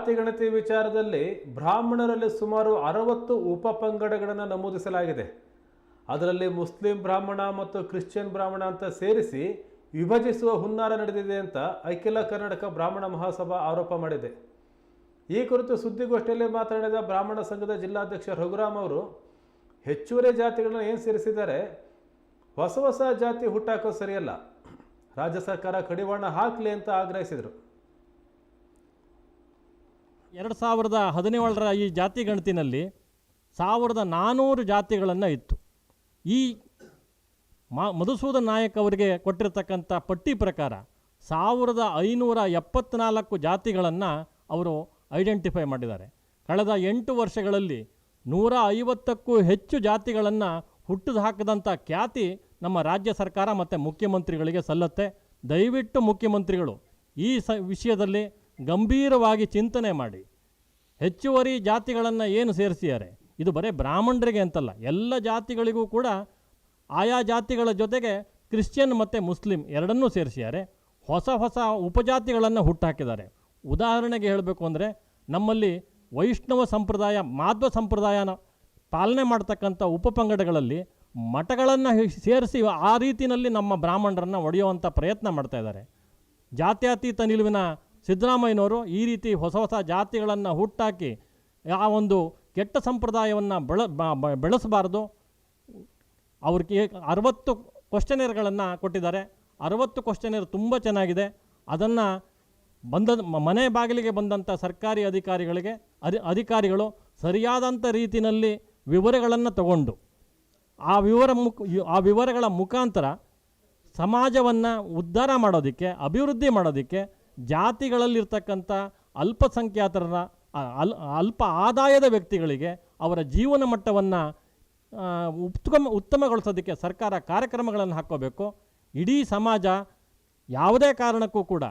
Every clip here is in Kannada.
ಜಾತಿ, ಗಣತಿ ವಿಚಾರದಲ್ಲಿ ಬ್ರಾಹ್ಮಣರಲ್ಲಿ ಸುಮಾರು ಅರವತ್ತು ಉಪಪಂಗಡಗಳನ್ನು ನಮೂದಿಸಲಾಗಿದೆ. ಅದರಲ್ಲಿ ಮುಸ್ಲಿಂ ಬ್ರಾಹ್ಮಣ ಮತ್ತು ಕ್ರಿಶ್ಚಿಯನ್ ಬ್ರಾಹ್ಮಣ ಅಂತ ಸೇರಿಸಿ ವಿಭಜಿಸುವ ಹುನ್ನಾರ ನಡೆದಿದೆ ಅಂತ ಅಖಿಲ ಕರ್ನಾಟಕ ಬ್ರಾಹ್ಮಣ ಮಹಾಸಭಾ ಆರೋಪ ಮಾಡಿದೆ. ಈ ಕುರಿತು ಸುದ್ದಿಗೋಷ್ಠಿಯಲ್ಲಿ ಮಾತನಾಡಿದ ಬ್ರಾಹ್ಮಣ ಸಂಘದ ಜಿಲ್ಲಾಧ್ಯಕ್ಷ ರಘುರಾಮ್ ಅವರು, ಹೆಚ್ಚುವರಿ ಜಾತಿಗಳನ್ನು ಏನು ಸೇರಿಸಿದ್ದಾರೆ? ಹೊಸ ಹೊಸ ಜಾತಿ ಹುಟ್ಟಾಕೋ ಸರಿಯಲ್ಲ. ರಾಜ್ಯ ಸರ್ಕಾರ ಕಡಿವಾಣ ಹಾಕಲಿ ಅಂತ ಆಗ್ರಹಿಸಿದರು. ಎರಡು ಸಾವಿರದ ಹದಿನೇಳರ ಈ ಜಾತಿ ಗಣತಿನಲ್ಲಿ ಸಾವಿರದ ನಾನ್ನೂರು ಜಾತಿಗಳನ್ನು ಇತ್ತು. ಈ ಮಾ, ಮಧುಸೂದನ್ ನಾಯಕ್ ಅವರಿಗೆ ಕೊಟ್ಟಿರತಕ್ಕಂಥ ಪಟ್ಟಿ ಪ್ರಕಾರ ಸಾವಿರದ ಐನೂರ ಎಪ್ಪತ್ನಾಲ್ಕು ಜಾತಿಗಳನ್ನು ಅವರು ಐಡೆಂಟಿಫೈ ಮಾಡಿದ್ದಾರೆ. ಕಳೆದ ಎಂಟು ವರ್ಷಗಳಲ್ಲಿ ನೂರ ಐವತ್ತಕ್ಕೂ ಹೆಚ್ಚು ಜಾತಿಗಳನ್ನು ಹುಟ್ಟಿದು ಹಾಕಿದಂಥ ಖ್ಯಾತಿ ನಮ್ಮ ರಾಜ್ಯ ಸರ್ಕಾರ ಮತ್ತು ಮುಖ್ಯಮಂತ್ರಿಗಳಿಗೆ ಸಲ್ಲತ್ತೆ. ದಯವಿಟ್ಟು ಮುಖ್ಯಮಂತ್ರಿಗಳು ಈ ಸ, ವಿಷಯದಲ್ಲಿ ಗಂಭೀರವಾಗಿ ಚಿಂತನೆ ಮಾಡಿ. ಹೆಚ್ಚುವರಿ ಜಾತಿಗಳನ್ನು ಏನು ಸೇರಿಸಿದ್ದಾರೆ? ಇದು ಬರೀ ಬ್ರಾಹ್ಮಣರಿಗೆ ಅಂತಲ್ಲ, ಎಲ್ಲ ಜಾತಿಗಳಿಗೂ ಕೂಡ ಆಯಾ ಜಾತಿಗಳ ಜೊತೆಗೆ ಕ್ರಿಶ್ಚಿಯನ್ ಮತ್ತು ಮುಸ್ಲಿಂ ಎರಡನ್ನೂ ಸೇರಿಸಿದ್ದಾರೆ. ಹೊಸ ಹೊಸ ಉಪಜಾತಿಗಳನ್ನು ಹುಟ್ಟಾಕಿದ್ದಾರೆ. ಉದಾಹರಣೆಗೆ ಹೇಳಬೇಕು ಅಂದರೆ, ನಮ್ಮಲ್ಲಿ ವೈಷ್ಣವ ಸಂಪ್ರದಾಯ, ಮಾಧ್ವ ಸಂಪ್ರದಾಯನ ಪಾಲನೆ ಮಾಡ್ತಕ್ಕಂಥ ಉಪಪಂಗಡಗಳಲ್ಲಿ ಮಠಗಳನ್ನು ಸೇರಿಸಿ ಆ ರೀತಿಯಲ್ಲಿ ನಮ್ಮ ಬ್ರಾಹ್ಮಣರನ್ನು ಒಡೆಯುವಂಥ ಪ್ರಯತ್ನ ಮಾಡ್ತಾ ಇದ್ದಾರೆ. ಜಾತ್ಯಾತೀತ ನಿಲುವಿನ ಸಿದ್ದರಾಮಯ್ಯನವರು ಈ ರೀತಿ ಹೊಸ ಹೊಸ ಜಾತಿಗಳನ್ನು ಹುಟ್ಟಾಕಿ ಆ ಒಂದು ಕೆಟ್ಟ ಸಂಪ್ರದಾಯವನ್ನು ಬಳ ಬೆಳೆಸಬಾರ್ದು. ಅವ್ರಿಗೆ ಅರವತ್ತು ಕ್ವಶನೇರ್ಗಳನ್ನು ಕೊಟ್ಟಿದ್ದಾರೆ. ಅರವತ್ತು ಕ್ವಶನೇರ್ ತುಂಬ ಚೆನ್ನಾಗಿದೆ. ಅದನ್ನು ಬಂದ, ಮನೆ ಬಾಗಿಲಿಗೆ ಬಂದಂಥ ಸರ್ಕಾರಿ ಅಧಿಕಾರಿಗಳಿಗೆ, ಅಧಿ, ಅಧಿಕಾರಿಗಳು ಸರಿಯಾದಂಥ ರೀತಿಯಲ್ಲಿ ವಿವರಗಳನ್ನು ತಗೊಂಡು, ಆ ವಿವರ ಮುಖ, ಆ ವಿವರಗಳ ಮುಖಾಂತರ ಸಮಾಜವನ್ನು ಉದ್ಧಾರ ಮಾಡೋದಕ್ಕೆ, ಅಭಿವೃದ್ಧಿ ಮಾಡೋದಕ್ಕೆ ಜಾತಿಗಳಲ್ಲಿರ್ತಕ್ಕಂಥ ಅಲ್ಪಸಂಖ್ಯಾತರ ಅಲ್, ಅಲ್ಪ ಆದಾಯದ ವ್ಯಕ್ತಿಗಳಿಗೆ ಅವರ ಜೀವನ ಮಟ್ಟವನ್ನು ಉತ್ತಮ ಉತ್ತಮಗೊಳಿಸೋದಕ್ಕೆ ಸರ್ಕಾರ ಕಾರ್ಯಕ್ರಮಗಳನ್ನು ಹಾಕ್ಕೋಬೇಕು. ಇಡೀ ಸಮಾಜ ಯಾವುದೇ ಕಾರಣಕ್ಕೂ ಕೂಡ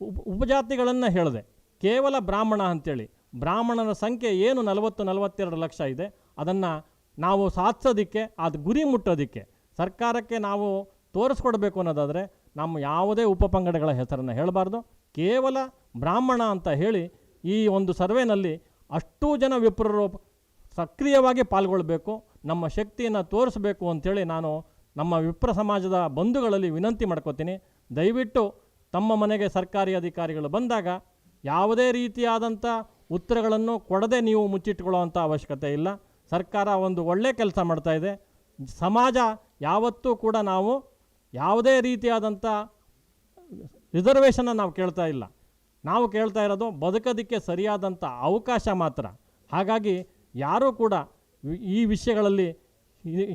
ಉಪ, ಉಪಜಾತಿಗಳನ್ನು ಹೇಳಿದೆ, ಕೇವಲ ಬ್ರಾಹ್ಮಣ ಅಂಥೇಳಿ ಬ್ರಾಹ್ಮಣನ ಸಂಖ್ಯೆ ಏನು ನಲವತ್ತು, ನಲವತ್ತೆರಡು ಲಕ್ಷ ಇದೆ, ಅದನ್ನು ನಾವು ಸಾಧಿಸೋದಕ್ಕೆ, ಅದು ಗುರಿ ಮುಟ್ಟೋದಕ್ಕೆ ಸರ್ಕಾರಕ್ಕೆ ನಾವು ತೋರಿಸ್ಕೊಡ್ಬೇಕು ಅನ್ನೋದಾದರೆ ನಮ್ಮ ಯಾವುದೇ ಉಪಪಂಗಡಗಳ ಹೆಸರನ್ನು ಹೇಳಬಾರ್ದು. ಕೇವಲ ಬ್ರಾಹ್ಮಣ ಅಂತ ಹೇಳಿ ಈ ಒಂದು ಸರ್ವೆನಲ್ಲಿ ಅಷ್ಟೂ ಜನ ವಿಪ್ರರು ಸಕ್ರಿಯವಾಗಿ ಪಾಲ್ಗೊಳ್ಬೇಕು, ನಮ್ಮ ಶಕ್ತಿಯನ್ನು ತೋರಿಸಬೇಕು ಅಂಥೇಳಿ ನಾನು ನಮ್ಮ ವಿಪ್ರ ಸಮಾಜದ ಬಂಧುಗಳಲ್ಲಿ ವಿನಂತಿ ಮಾಡ್ಕೋತೀನಿ. ದಯವಿಟ್ಟು ತಮ್ಮ ಮನೆಗೆ ಸರ್ಕಾರಿ ಅಧಿಕಾರಿಗಳು ಬಂದಾಗ ಯಾವುದೇ ರೀತಿಯಾದಂಥ ಉತ್ತರಗಳನ್ನು ಕೊಡದೆ ನೀವು ಮುಚ್ಚಿಟ್ಕೊಳ್ಳುವಂಥ ಅವಶ್ಯಕತೆ ಇಲ್ಲ. ಸರ್ಕಾರ ಒಂದು ಒಳ್ಳೆಯ ಕೆಲಸ ಮಾಡ್ತಾ ಇದೆ. ಸಮಾಜ ಯಾವತ್ತೂ ಕೂಡ ನಾವು ಯಾವುದೇ ರೀತಿಯಾದಂಥ ರಿಸರ್ವೇಷನ್ನ ನಾವು ಕೇಳ್ತಾ ಇಲ್ಲ. ನಾವು ಕೇಳ್ತಾ ಇರೋದು ಬದುಕೋದಕ್ಕೆ ಸರಿಯಾದಂಥ ಅವಕಾಶ ಮಾತ್ರ. ಹಾಗಾಗಿ ಯಾರೂ ಕೂಡ ಈ ವಿಷಯಗಳಲ್ಲಿ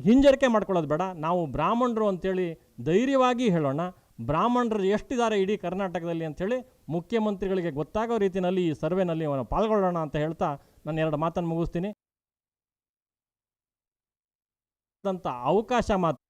ಹಿಂಜರಿಕೆ ಮಾಡ್ಕೊಳ್ಳೋದು ಬೇಡ. ನಾವು ಬ್ರಾಹ್ಮಣರು ಅಂತೇಳಿ ಧೈರ್ಯವಾಗಿ ಹೇಳೋಣ. ಬ್ರಾಹ್ಮಣರು ಎಷ್ಟಿದ್ದಾರೆ ಇಡೀ ಕರ್ನಾಟಕದಲ್ಲಿ ಅಂಥೇಳಿ ಮುಖ್ಯಮಂತ್ರಿಗಳಿಗೆ ಗೊತ್ತಾಗೋ ರೀತಿಯಲ್ಲಿ ಈ ಸರ್ವೆನಲ್ಲಿ ಪಾಲ್ಗೊಳ್ಳೋಣ ಅಂತ ಹೇಳ್ತಾ ನಾನು ಎರಡು ಮಾತನ್ನು ಮುಗಿಸ್ತೀನಿ. ಅವಕಾಶ ಮಾತ್ರ.